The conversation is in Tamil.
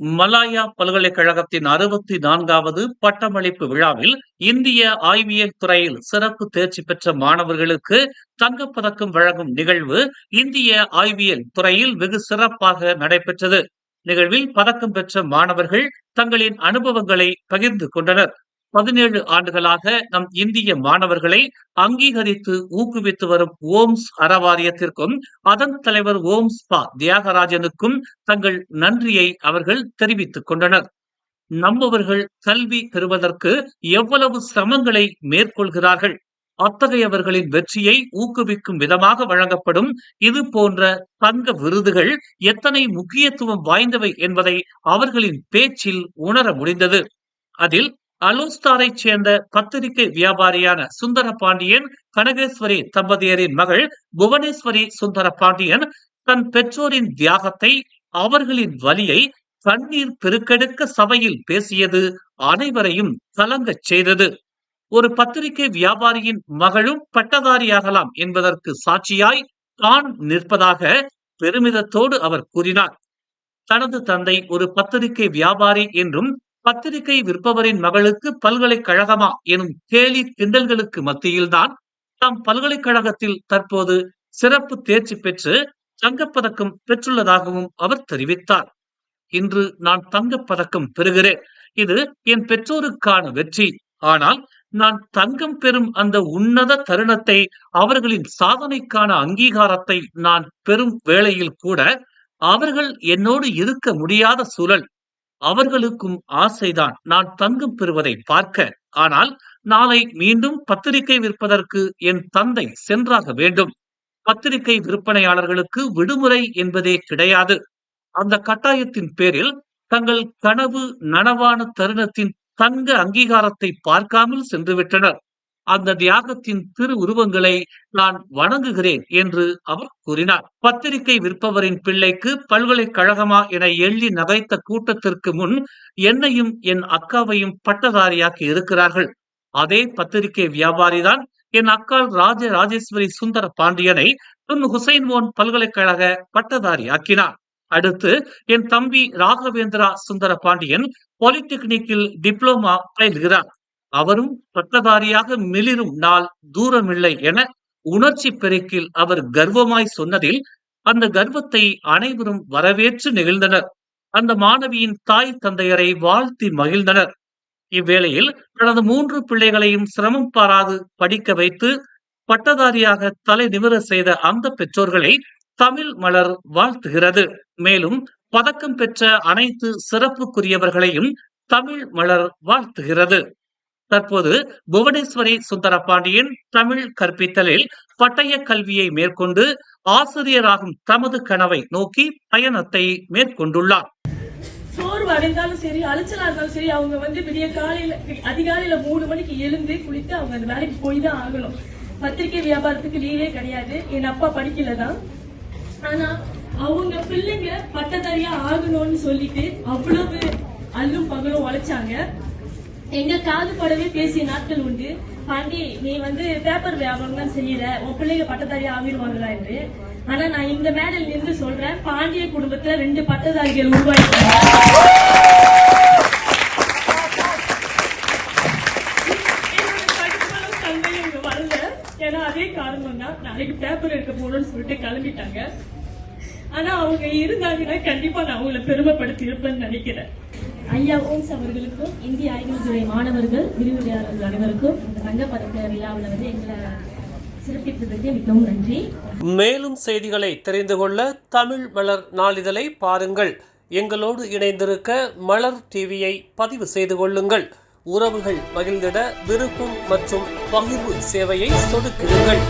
மலாயா பல்கலைக்கழகத்தின் அறுபத்தி நான்காவது பட்டமளிப்பு விழாவில் இந்திய ஆய்வியல் துறையில் சிறப்பு தேர்ச்சி பெற்ற மாணவர்களுக்கு தங்கப்பதக்கம் வழங்கும் நிகழ்வு இந்திய ஆய்வியல் துறையில் வெகு சிறப்பாக நடைபெற்றது. நிகழ்வில் பதக்கம் பெற்ற மாணவர்கள் தங்களின் அனுபவங்களை பகிர்ந்து கொண்டனர். பதினேழு ஆண்டுகளாக நம் இந்திய மாணவர்களை அங்கீகரித்து ஊக்குவித்து வரும் ஓம்ஸ் அறவாரியத்திற்கும் அதன் தலைவர் ஓம்ஸ் பா தியாகராஜனுக்கும் தங்கள் நன்றியை அவர்கள் தெரிவித்துக் கொண்டனர். நம்மவர்கள் கல்வி பெறுவதற்கு எவ்வளவு சிரமங்களை மேற்கொள்கிறார்கள் அத்தகையவர்களின் வெற்றியை ஊக்குவிக்கும் விதமாக வழங்கப்படும் இது போன்ற தங்க விருதுகள் எத்தனை முக்கியத்துவம் வாய்ந்தவை என்பதை அவர்களின் பேச்சில் உணர முடிந்தது. அதில் அலோஸ்தாரைச் சேர்ந்த பத்திரிகை வியாபாரியான சுந்தர பாண்டியன் கனகேஸ்வரி தம்பதியரின் மகள் புவனேஸ்வரி சுந்தர பாண்டியன் தன் பெற்றோரின் தியாகத்தை அவர்களின் வலியை கண்ணீர் பெருக்கெடுக்க சபையில் பேசியது அனைவரையும் கலங்கச் செய்தது. ஒரு பத்திரிகை வியாபாரியின் மகளும் பட்டதாரியாகலாம் என்பதற்கு சாட்சியாய் தான் நிற்பதாக பெருமிதத்தோடு அவர் கூறினார். தனது தந்தை ஒரு பத்திரிகை வியாபாரி என்றும் பத்திரிகை விற்பவரின் மகளுக்கு பல்கலைக்கழகமா எனும் கேலி கிண்டல்களுக்கு மத்தியில்தான் தாம் பல்கலைக்கழகத்தில் தற்போது சிறப்பு தேர்ச்சி பெற்று தங்கப்பதக்கம் பெற்றுள்ளதாகவும் அவர் தெரிவித்தார். இன்று நான் தங்கப்பதக்கம் பெறுகிறேன். இது என் பெற்றோருக்கான வெற்றி. ஆனால் நான் தங்கம் பெறும் அந்த உன்னத தருணத்தை அவர்களின் சாதனைக்கான அங்கீகாரத்தை நான் பெறும் வேளையில் கூட அவர்கள் என்னோடு இருக்க முடியாத சூழல். அவர்களுக்கும் ஆசைதான் நான் தங்கம் பெறுவதை பார்க்க. ஆனால் நாளை மீண்டும் பத்திரிகை விற்பதற்கு என் தந்தை சென்றாக வேண்டும். பத்திரிகை விற்பனையாளர்களுக்கு விடுமுறை என்பதே கிடையாது. அந்த கட்டாயத்தின் பேரில் தங்கள் கனவு நனவான தருணத்தின் தங்க அங்கீகாரத்தை பார்க்காமல் சென்றுவிட்டனர். அந்த தியாகத்தின் திரு உருவங்களை நான் வணங்குகிறேன் என்று அவர் கூறினார். பத்திரிகை விற்பவரின் பிள்ளைக்கு பல்கலைக்கழகமா என எள்ளி நகைத்த கூட்டத்திற்கு முன் என்னையும் என் அக்காவையும் பட்டதாரியாக்கி இருக்கிறார்கள். அதே பத்திரிகை வியாபாரிதான் என் அக்கால் ராஜ ராஜேஸ்வரி சுந்தர பாண்டியனை துன் ஹுசைன் பல்கலைக்கழக பட்டதாரி ஆக்கினார் அடுத்து என் தம்பி ராகவேந்திரா சுந்தர பாண்டியன் பாலிடெக்னிக்கில் டிப்ளோமா பயில்கிறார். அவரும் பட்டதாரியாக மிளிரும் நாள் தூரமில்லை என உணர்ச்சி பெருக்கில் அவர் கர்வமாய் சொன்னதில் அந்த கர்வத்தை அனைவரும் வரவேற்று நெகிழ்ந்தனர். அந்த மாணவியின் தாய் தந்தையரை வாழ்த்தி மகிழ்ந்தனர். இவ்வேளையில் தனது மூன்று பிள்ளைகளையும் சிரமம் பாராது படிக்க வைத்து பட்டதாரியாக தலை நிமிர செய்த அந்த பெற்றோர்களை தமிழ் மலர் வாழ்த்துகிறது. மேலும் பதக்கம் பெற்ற அனைத்து சிறப்புக்குரியவர்களையும் தமிழ் மலர் வாழ்த்துகிறது. தற்போது புவனேஸ்வரி சுந்தர பாண்டியன் தமிழ் கற்பித்தலில் பட்டய கல்வியை மேற்கொண்டு ஆசிரியராகும் தமது கனவை நோக்கி பயணத்தை மேற்கொண்டுள்ளார். சோர்வு அடைந்தாலும் சரி அலைச்சலா இருந்தாலும் சரி அவங்க வந்து விடிய காலையில அதிகாலையில மூணு மணிக்கு எழுந்து குளித்து அவங்க அந்த வேலைக்கு போய் தான் ஆகணும். பத்திரிகை வியாபாரத்துக்கு லீவே கிடையாது. என் அப்பா படிக்கல தான். ஆனா அவங்க பிள்ளைங்க பட்டதாரியா ஆகணும்னு சொல்லிட்டு அவ்வளவு அல்லும் பகலும் உழைச்சாங்க. எங்க காது படவே பேசிய நாட்கள் உண்டு. பாண்டி நீ வந்து பேப்பர் வியாபாரம் தான் செய்யற. உன் பிள்ளைங்க பட்டதாரி ஆகிடுவாங்களா என்று. ஆனா நான் இந்த மேடல் நின்று சொல்றேன். பாண்டிய குடும்பத்துல ரெண்டு பட்டதாரிகள் உருவாக்கி என்னோட ஏன்னா அதே காரணம் தான் நாளைக்கு பேப்பர் எடுக்க போகணும்னு சொல்லிட்டு கிளம்பிட்டாங்க. ஆனா அவங்க இருந்தாங்கன்னா கண்டிப்பா நான் அவங்கள பெருமைப்படுத்தி இருப்பேன்னு நினைக்கிறேன். ஐயா ஓம்ஸ் அவர்களுக்கும் இந்திய ஆய்வியல் துறை மாணவர்கள் விரிவுரையாளர்கள் அனைவருக்கும் இந்த தங்கப்பதக்க விழாவில் வந்து எங்களை சிறப்பித்ததற்கு மிகவும் நன்றி. மேலும் செய்திகளை தெரிந்து கொள்ள தமிழ் மலர் நாளிதழை பாருங்கள். எங்களோடு இணைந்திருக்க மலர் டிவியை பதிவு செய்து கொள்ளுங்கள். உறவுகள் மகிழ்ந்திட விருப்பம் மற்றும் பகிர்வு சேவையை சொடுக்குங்கள்.